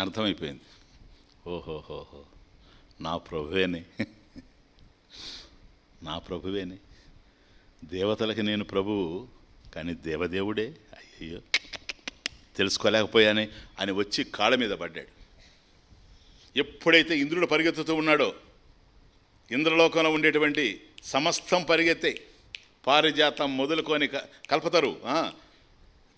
అర్థమైపోయింది. ఓహోహోహో. నా ప్రభువేని. నా ప్రభువేని. దేవతలకి నేను ప్రభువు కానీ దేవదేవుడే? అయ్యయ్యో. తెలుసుకోలేకపోయాని అని వచ్చి కాళ్ళ మీద పడ్డాడు. ఎప్పుడైతే ఇంద్రుడు పరిగెత్తుతూ ఉన్నాడో ఇంద్రలోకంలో ఉండేటువంటి సమస్తం పరిగెత్తే పారిజాతం మొదలుకొని కల్పతరు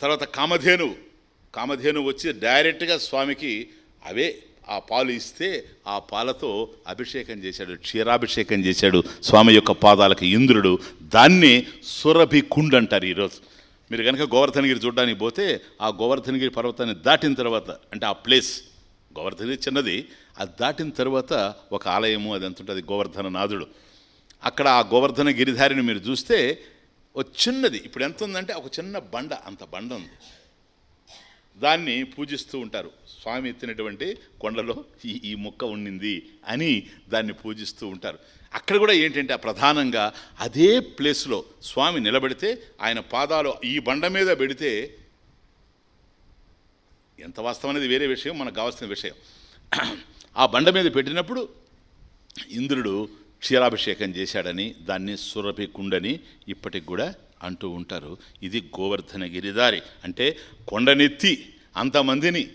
తర్వాత కామధేను కామధేను వచ్చి డైరెక్ట్గా స్వామికి అవే ఆ పాలు ఇస్తే ఆ పాలతో అభిషేకం చేశాడు క్షీరాభిషేకం చేశాడు స్వామి యొక్క పాదాలకు ఇంద్రుడు. దాన్ని సురభి కుండ్ అంటారు ఈరోజు. మీరు కనుక గోవర్ధనగిరి చూడడానికి పోతే ఆ గోవర్ధనగిరి పర్వతాన్ని దాటిన తర్వాత అంటే ఆ ప్లేస్ గోవర్ధనగిరి చిన్నది అది దాటిన తర్వాత ఒక ఆలయము అది ఎంత ఉంటుంది? గోవర్ధన నాథుడు అక్కడ ఆ గోవర్ధన గిరిధారిని మీరు చూస్తే ఒక చిన్నది. ఇప్పుడు ఎంత ఉందంటే ఒక చిన్న బండ అంత బండ ఉంది. దాన్ని పూజిస్తూ ఉంటారు. స్వామి ఎత్తినటువంటి కొండలో ఈ ఈ మొక్క ఉండింది అని దాన్ని పూజిస్తూ ఉంటారు. అక్కడ కూడా ఏంటంటే ఆ ప్రధానంగా అదే ప్లేస్లో స్వామి నిలబెడితే ఆయన పాదాలు ఈ బండ మీద పెడితే ఎంత వాస్తవం అనేది వేరే విషయం మనకు కావాల్సిన విషయం. ఆ బండ మీద పెట్టినప్పుడు ఇంద్రుడు క్షీరాభిషేకం చేశాడని దాన్ని సురభి కుండని ఇప్పటికి కూడా అంటూ ఉంటారు. ఇది గోవర్ధనగిరి దారి. అంటే కొండనెత్తి అంతమందిని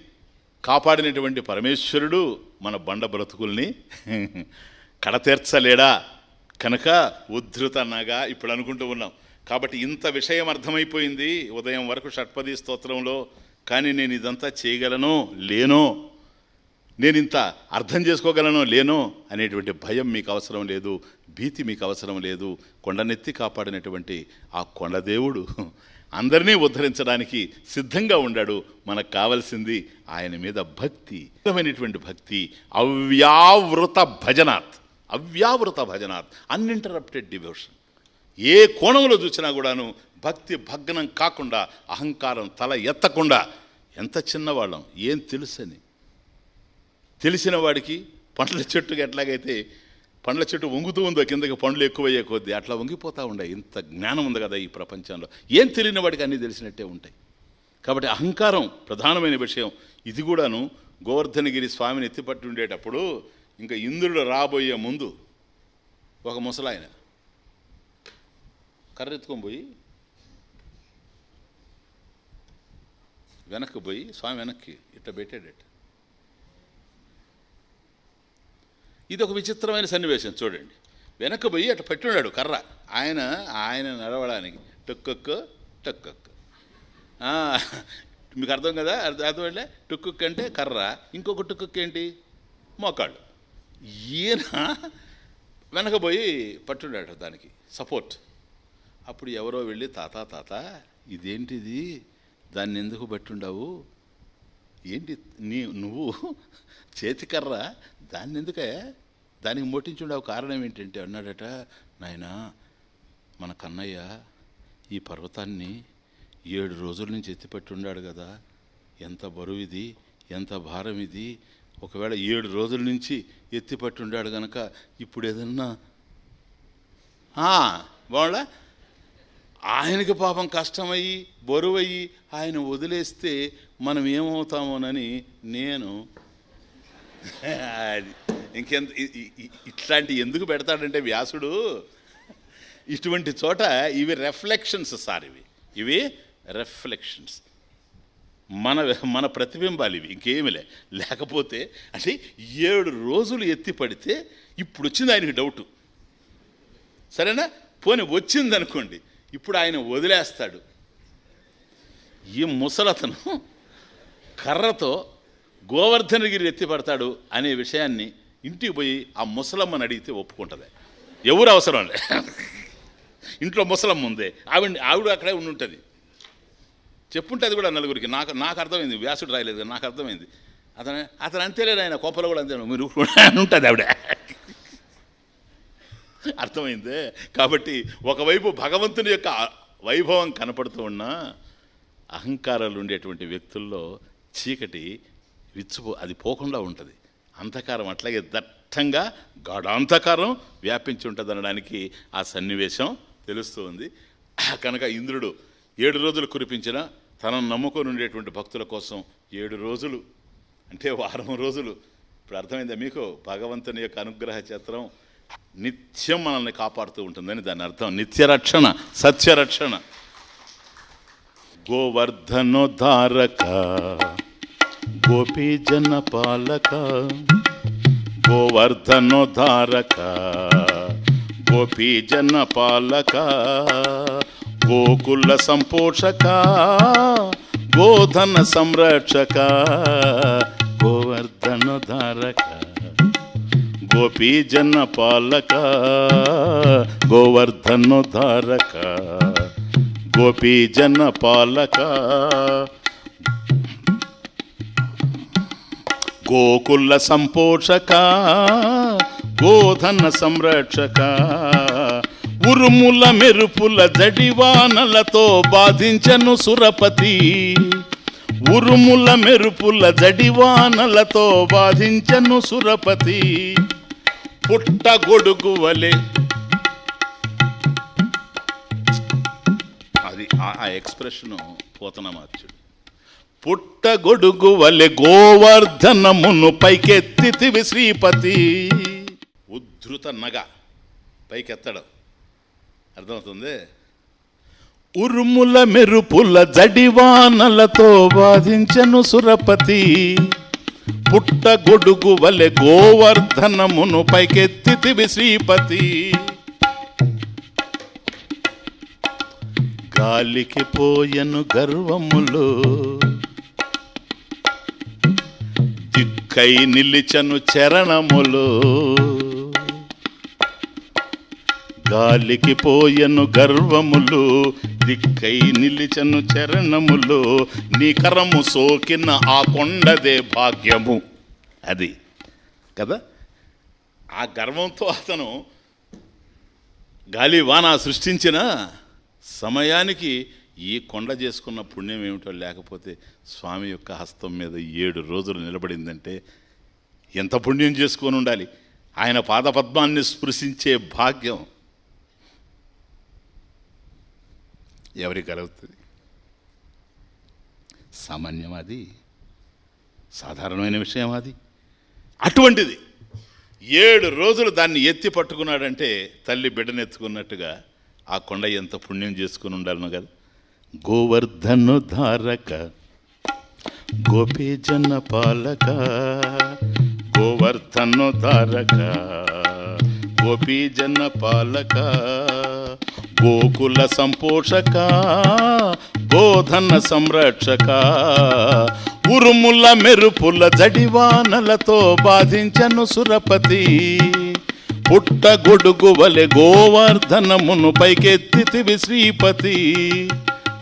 కాపాడినటువంటి పరమేశ్వరుడు మన బండ బ్రతుకుల్ని కడతీర్చలేడా? కనుక ఉద్ధృతనగా ఇప్పుడు అనుకుంటూ ఉన్నాం. కాబట్టి ఇంత విషయం అర్థమైపోయింది. ఉదయం వరకు షట్పది స్తోత్రంలో కానీ నేను ఇదంతా చేయగలను? లేనో? నేను ఇంత అర్థం చేసుకోగలను లేనో అనేటువంటి భయం మీకు అవసరం లేదు భీతి మీకు అవసరం లేదు కొండనెత్తి కాపాడినటువంటి ఆ కొండదేవుడు అందరినీ ఉద్ధరించడానికి సిద్ధంగా ఉండాడు. మనకు కావలసింది ఆయన మీద భక్తి విధమైనటువంటి భక్తి అవ్యావృత భజనాత్ అవ్యావృత భజనాత్ అన్ఇంటరప్టెడ్ డివోషన్ ఏ కోణంలో చూసినా కూడాను భక్తి భగ్నం కాకుండా అహంకారం తల ఎత్తకుండా ఎంత చిన్నవాళ్ళం ఏం తెలుసని తెలిసిన వాడికి పండ్ల చెట్టుకి ఎట్లాగైతే పండ్ల చెట్టు వంగుతూ ఉందో కిందకి పండ్లు ఎక్కువయ్యే కొద్దీ అట్లా వంగిపోతూ ఉండే. ఇంత జ్ఞానం ఉంది కదా ఈ ప్రపంచంలో. ఏం తెలియని వాడికి అన్నీ తెలిసినట్టే ఉంటాయి. కాబట్టి అహంకారం ప్రధానమైన విషయం. ఇది కూడాను గోవర్ధనగిరి స్వామిని ఎత్తిపట్టి ఉండేటప్పుడు ఇంకా ఇంద్రుడు రాబోయే ముందు ఒక ముసలాయన. కర్రెత్తుకొని పోయి వెనక్కి పోయి స్వామి వెనక్కి ఇట్ట పెట్టాడట. ఇది ఒక విచిత్రమైన సన్నివేశం చూడండి. వెనక్కి పోయి అటు పెట్టున్నాడు కర్ర. ఆయన ఆయన నడవడానికి టొక్కొక్కు టొక్కొక్కు. మీకు అర్థం కదా? అర్థం అర్థమైలే టుక్కుక్ అంటే కర్ర. ఇంకొక టుక్కుక్ ఏంటి? మోకాళ్ళు. ఈయన వెనకపోయి పట్టున్నాడు దానికి. సపోర్ట్. అప్పుడు ఎవరో వెళ్ళి తాత తాత ఇదేంటిది? దాన్ని ఎందుకు పట్టుండవు? ఏంటి నీ నువ్వు చేతికర్ర? దాన్ని ఎందుకే దానికి మోటించుండవు కారణం ఏంటంటే అన్నాడట నాయనా మన కన్నయ్య ఈ పర్వతాన్ని ఏడు రోజుల నుంచి ఎత్తిపెట్టి ఉన్నాడు కదా. ఎంత బరువు ఇది ఎంత భారం ఇది ఒకవేళ ఏడు రోజుల నుంచి ఎత్తిపట్టి ఉన్నాడు గనక ఇప్పుడు ఏదన్నా బాగుండా ఆయనకి పాపం కష్టమయ్యి బరువయ్యి ఆయన వదిలేస్తే మనం ఏమవుతామోనని నేను అది ఇంకెంత ఇట్లాంటి ఎందుకు పెడతాడంటే వ్యాసుడు ఇటువంటి చోట ఇవి రెఫ్లెక్షన్స్ సార్ ఇవి. ఇవి రెఫ్లెక్షన్స్ మన మన ప్రతిబింబాలు ఇవి ఇంకేమిలే లేకపోతే అంటే ఏడు రోజులు ఎత్తి పడితే ఇప్పుడు వచ్చింది ఆయనకి డౌటు సరేనా? పోనీ వచ్చింది అనుకోండి ఇప్పుడు ఆయన వదిలేస్తాడు. ఈ ముసలతను కర్రతో గోవర్ధనగిరి ఎత్తిపడతాడు అనే విషయాన్ని ఇంటికి పోయి ఆ ముసలమ్మని అడిగితే ఒప్పుకుంటుంది. ఎవరు అవసరం లే. ఇంట్లో ముసలమ్మ ఉంది. ఆవిడ ఆవిడ అక్కడే ఉండి ఉంటుంది చెప్పుంటుంది కూడా నలుగురికి. నాకు నాకు అర్థమైంది. వ్యాసుడు రాయలేదు నాకు అర్థమైంది. అతను అతను అంతేలేదు ఆయన కోపలో కూడా అంతే మీరు ఉంటుంది ఆవిడ. అర్థమైందే? కాబట్టి ఒకవైపు భగవంతుని యొక్క వైభవం కనపడుతూ ఉన్నా అహంకారాలు ఉండేటువంటి వ్యక్తుల్లో చీకటి విచ్చుపో అది పోకుండా ఉంటుంది. అంధకారం అట్లాగే దట్టంగా గాఢాంధకారం వ్యాపించి ఉంటుంది అనడానికి ఆ సన్నివేశం తెలుస్తూ ఉంది. కనుక ఇంద్రుడు ఏడు రోజులు కురిపించిన తనను నమ్ముకొని ఉండేటువంటి భక్తుల కోసం ఏడు రోజులు అంటే వారం రోజులు. ఇప్పుడు అర్థమైందా మీకు? భగవంతుని యొక్క అనుగ్రహ చిత్రం నిత్యం మనల్ని కాపాడుతూ ఉంటుందని దాని అర్థం. నిత్యరక్షణ సత్యరక్షణ. గోవర్ధనోద్ధారక గోపీ జన పాలక గోవర్ధనోధారక గోపీ జన పాలక గోకుల సంపోషక గోధన సంరక్షక గోవర్ధనోధారక గోపీ జన పాలక గోవర్ధనోధారక గోపీ జన పాలక గోకుల సంపోషక గోధన సంరక్షక ఉరుముల మెరుపుల జడివానలతో బాధించను సురపతి. ఉరుముల మెరుపుల జడివానలతో బాధించను సురపతి. పుట్ట గొడుగు వలె అది ఆ- ఆ పోతన మార్చుడు. పుట్ట గొడుగు వలె గోవర్ధనమును పైకెత్తితివి శ్రీపతి. ఉద్ధృత నగ పైకెత్తడం. అర్థమవుతుంది? ఉరుముల మెరుపుల జడివానలతో వాదించను సురపతి. పుట్ట గొడుగు వలె గోవర్ధనమును పైకెత్తితివి శ్రీపతి. గాలికి పోయను గర్వములో దిక్కై నిలిచను చరణములు. గాలికి పోయను గర్వములు దిక్కై నిలిచను చరణములు. నీ కరము సోకిన ఆ కొండదే భాగ్యము. అది కదా? ఆ గర్వంతో అతను గాలి వాన సృష్టించిన సమయానికి ఈ కొండ చేసుకున్న పుణ్యం ఏమిటో లేకపోతే స్వామి యొక్క హస్తం మీద ఏడు రోజులు నిలబడిందంటే ఎంత పుణ్యం చేసుకొని ఉండాలి? ఆయన పాదపద్మాన్ని స్పృశించే భాగ్యం ఎవరికి కలుగుతుంది? సామాన్యం అది సాధారణమైన విషయం అది. అటువంటిది. ఏడు రోజులు దాన్ని ఎత్తి పట్టుకున్నాడంటే తల్లి బిడ్డనెత్తుకున్నట్టుగా ఆ కొండ ఎంత పుణ్యం చేసుకుని ఉండాలను కదా. గోవర్ధను ధారక గోపీజన పాలక గోవర్ధను ధారక గోపీజన పాలక గోకుల సంపోషక గోధన సంరక్షక ఉరుముల మెరుపుల జడివానలతో బాధించను సురపతి. పుట్ట గొడుగు వలె గోవర్ధనమును పైకెత్తితివి శ్రీపతి.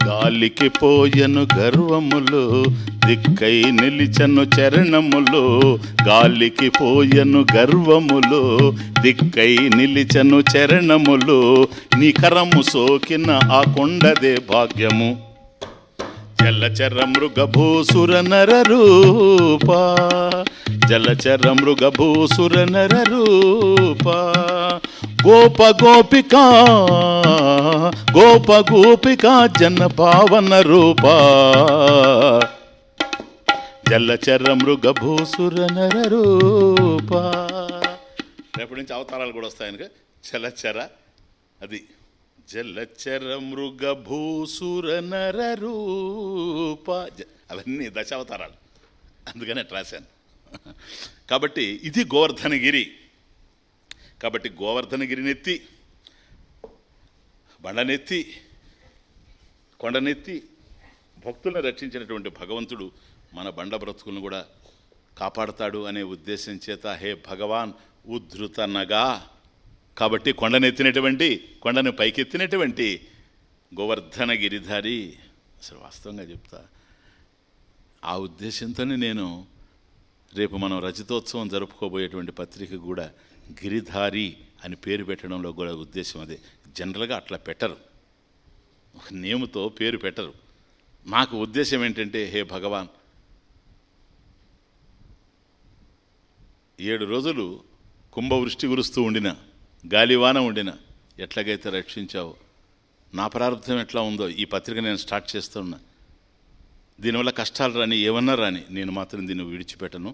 గాలికి పోయను గర్వములు దిక్కై నిలిచను చరణములు. గాలికి పోయను గర్వములు దిక్కై నిలిచను చరణములు. నికరము సోకిన ఆ కొండదే భాగ్యము. జలచర మృగభూసుర నర రూప జలచర మృగభూసుర నర రూప. గోప గోపికా గోప గోపికా జన పావన రూప. మృగ భూసుర నర రూప. రేపటి నుంచి అవతారాలు కూడా వస్తాయనుక చలచర అది. జలచర మృగభూసుర నర రూప. అవన్నీ దశావతారాలు. అందుకనే అట్లా రాశాను. కాబట్టి ఇది గోవర్ధనగిరి. కాబట్టి గోవర్ధనగిరినెత్తి బండనెత్తి కొండనెత్తి భక్తులను రక్షించినటువంటి భగవంతుడు మన బండ బ్రతుకులను కూడా కాపాడతాడు అనే ఉద్దేశం చేత హే భగవాన్ ఉద్ధృతనగా కాబట్టి కొండనెత్తినటువంటి కొండను పైకెత్తినటువంటి గోవర్ధన గిరిధారి అసలు వాస్తవంగా చెప్తా. ఆ ఉద్దేశంతోనే నేను రేపు మనం రచితోత్సవం జరుపుకోబోయేటువంటి పత్రిక కూడా గిరిధారి అని పేరు పెట్టడంలో కూడా ఉద్దేశం అదే. జనరల్గా అట్లా పెట్టరు. ఒక నేముతో పేరు పెట్టరు. నాకు ఉద్దేశం ఏంటంటే హే భగవాన్! ఏడు రోజులు కుంభవృష్టి కురుస్తూ ఉండిన గాలివాన ఉండిన ఎట్లాగైతే రక్షించావో నా ప్రారంభం ఎట్లా ఉందో ఈ పత్రిక నేను స్టార్ట్ చేస్తున్నా. దీనివల్ల కష్టాలు రాని ఏమన్నా రాని నేను మాత్రం దీన్ని విడిచిపెట్టను.